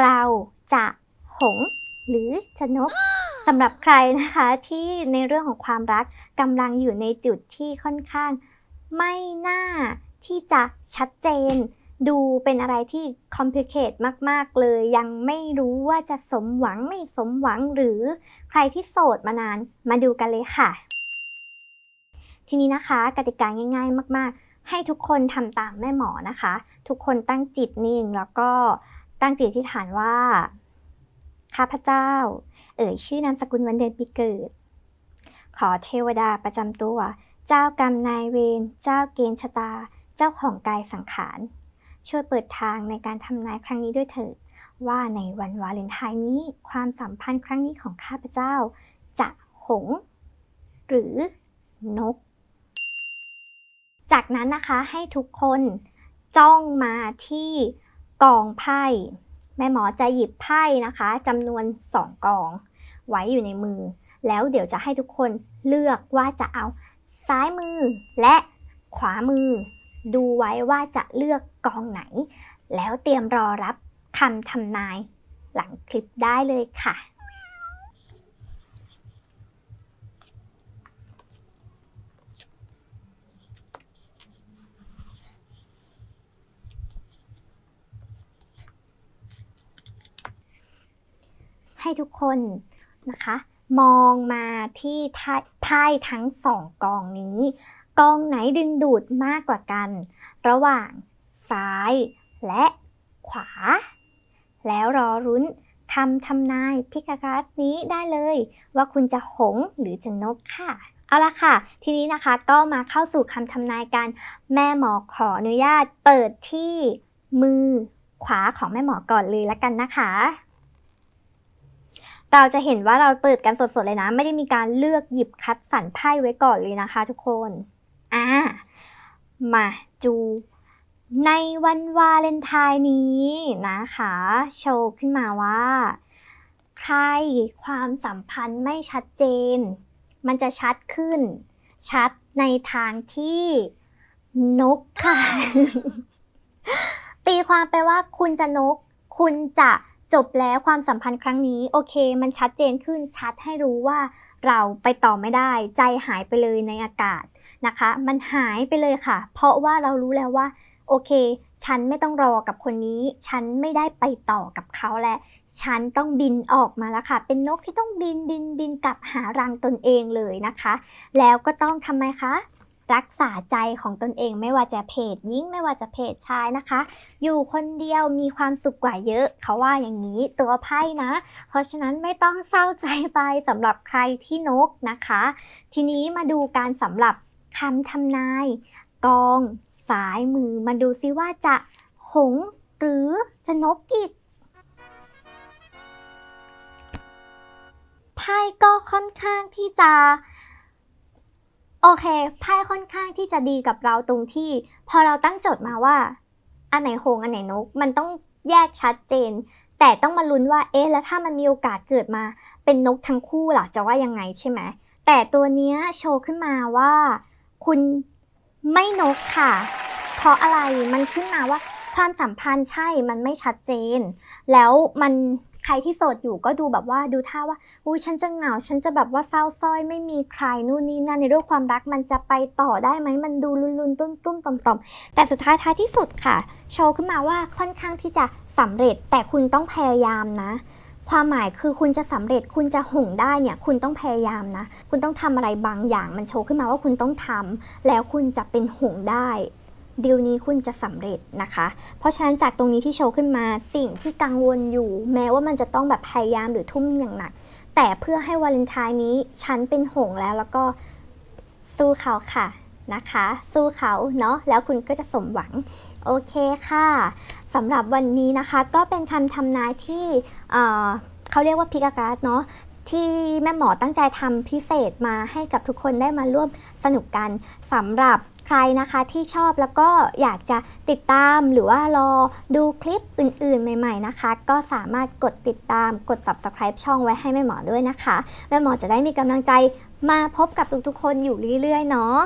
เราจะหงส์หรือจะนกสำหรับใครนะคะที่ในเรื่องของความรักกำลังอยู่ในจุดที่ค่อนข้าง ไม่น่าที่จะชัดเจน ดูเป็นอะไรที่คอมพลีเคทมาก ๆ เลย ยังไม่รู้ว่าจะสมหวังไม่สมหวังหรือใครที่โสดมานานมาดูกันเลยค่ะ ทีนี้นะคะ กติกาง่าย ๆ มาก ๆ ให้ทุกคนทำตามแม่หมอนะคะ ทุกคนตั้งจิตนิ่งแล้วก็ ตั้งจิตที่ฐานว่า ข้าพเจ้า เอ่ยชื่อนามสกุลวันเดือนปีเกิด ขอเทวดาประจำตัว เจ้ากรรมนายเวร เจ้าเกณฑ์ชะตา เจ้าของกายสังขาร ช่วยเปิดทางในการทำนายครั้งนี้ด้วยเถิด ว่าในวันวาเลนไทน์นี้ ความสัมพันธ์ครั้งนี้ของข้าพเจ้า จะหงส์หรือนก จากนั้นนะคะให้ทุกคนจ้องมาที่ กองไพ่แม่หมอจะหยิบไพ่นะคะจำนวนสองกอง ไว้อยู่ในมือ แล้วเดี๋ยวจะให้ทุกคนเลือกว่าจะเอาซ้ายมือและขวามือ ดูไว้ว่าจะเลือกกองไหน แล้วเตรียมรอรับคำทำนายหลังคลิปได้เลยค่ะ ให้ทุกคนนะคะ มองมาที่ท่าไพ่ทั้งสองกองนี้ กองไหนดึงดูดมากกว่ากัน ระหว่างซ้ายและขวา แล้วรอรุ้นคำทำนายพิกาการ์ดนี้ได้เลย ว่าคุณจะหงส์หรือจะนกค่ะเอาละค่ะ ทีนี้นะคะก็มาเข้าสู่คำทำนายกัน แม่หมอขออนุญาตเปิดที่มือขวาของแม่หมอก่อนเลยละกันนะคะ เราจะเห็นว่าเราเปิดกันสดๆเลยนะ ไม่ได้มีการเลือกหยิบคัดสรรไพ่ไว้ก่อนเลยนะคะ ทุกคนอ่ามาจู ในวันวาเลนไทน์นี้นะคะ โชว์ขึ้นมาว่า ใครความสัมพันธ์ไม่ชัดเจน มันจะชัดขึ้น ชัดในทางที่นกค่ะ ตีความไปว่าคุณจะนก คุณจะ จบแล้วความสัมพันธ์ครั้งนี้โอเค มันชัดเจนขึ้นชัดให้รู้ว่าเราไปต่อไม่ได้ ใจหายไปเลยในอากาศนะคะ มันหายไปเลยค่ะ เพราะว่าเรารู้แล้วว่าโอเค ฉันไม่ต้องรอกับคนนี้ ฉันไม่ได้ไปต่อกับเขาแล้วฉันต้องบินออกมาแล้วค่ะ เป็นนกที่ต้องบินบินบินกลับหารังตนเองเลยนะคะ แล้วก็ต้องทำไมคะ รักษาใจของตนเองไม่ว่าจะเพศหญิงไม่ว่าจะเพศชายนะคะ อยู่คนเดียวมีความสุขกว่าเยอะ เขาว่าอย่างนี้ตัวไพ่นะ เพราะฉะนั้นไม่ต้องเศร้าใจไปสำหรับใครที่นกนะคะ ทีนี้มาดูการสำหรับคำทำนาย กองสายมือมาดูซิว่าจะหงหรือจะนกอีกไพ่ก็ค่อนข้างที่จะ โอเคไพ่ค่อนข้างที่จะดีกับเราตรงที่ พอเราตั้งโจทย์มาว่า อันไหนหงอันไหนนก มันต้องแยกชัดเจน แต่ต้องมาลุ้นว่าเอ๊ะแล้วถ้ามันมีโอกาสเกิดมาเป็นนกทั้งคู่ล่ะจะว่ายังไงใช่ไหมแต่ตัวเนี้ยโชว์ขึ้นมาว่า คุณไม่นกค่ะ เพราะอะไรมันขึ้นมาว่าความสัมพันธ์ใช่มันไม่ชัดเจน แล้วมัน รที่โสดอยู่ก็ดูแบบว่าดูท่าว่าอุ้ยฉันจะเหงา ฉันจะแบบว่าเศร้าส้อยไม่มีใครนู่นนี่นั่นในเรื่องความรักมันจะไปต่อได้ไหมมันดูลุนๆตุ้มตุ้มๆต่อมต่อมๆแต่สุดท้ายท้ายที่สุดค่ะ โชว์ขึ้นมาว่าค่อนข้างที่จะสำเร็จแต่คุณต้องพยายามนะความหมายคือคุณจะสำเร็จคุณจะหงได้เนี่ย คุณต้องพยายามนะ คุณต้องทำอะไรบางอย่างมันโชว์ขึ้นมาว่าคุณต้องทำแล้วคุณจะเป็นหงได้ ดีลนี้คุณจะสำเร็จนะคะ เพราะฉะนั้นจากตรงนี้ที่โชว์ขึ้นมาสิ่งที่กังวลอยู่ แม้ว่ามันจะต้องแบบพยายามหรือทุ่มอย่างหนัก แต่เพื่อให้วาเลนไทน์นี้ฉันเป็นหงแล้วแล้วก็สู้เขาค่ะนะคะ สู้เขาเนาะแล้วคุณก็จะสมหวัง โอเคค่ะสำหรับวันนี้นะคะก็เป็นคำทำนายที่เเขาเรียกว่าพิกาการ์ดเนาะที่แม่หมอตั้งใจทำพิเศษมาให้กับทุกคนได้มาร่วมสนุกกันสำหรับ ใครนะคะที่ชอบแล้วก็อยากจะติดตามหรือว่ารอดูคลิปอื่นๆ ใหม่ ๆนะคะ ก็สามารถกดติดตามกด subscribe ช่องไว้ให้แม่หมอด้วยนะคะ แม่หมอจะได้มีกำลังใจมาพบกับทุกๆคนอยู่เรื่อยๆเนาะ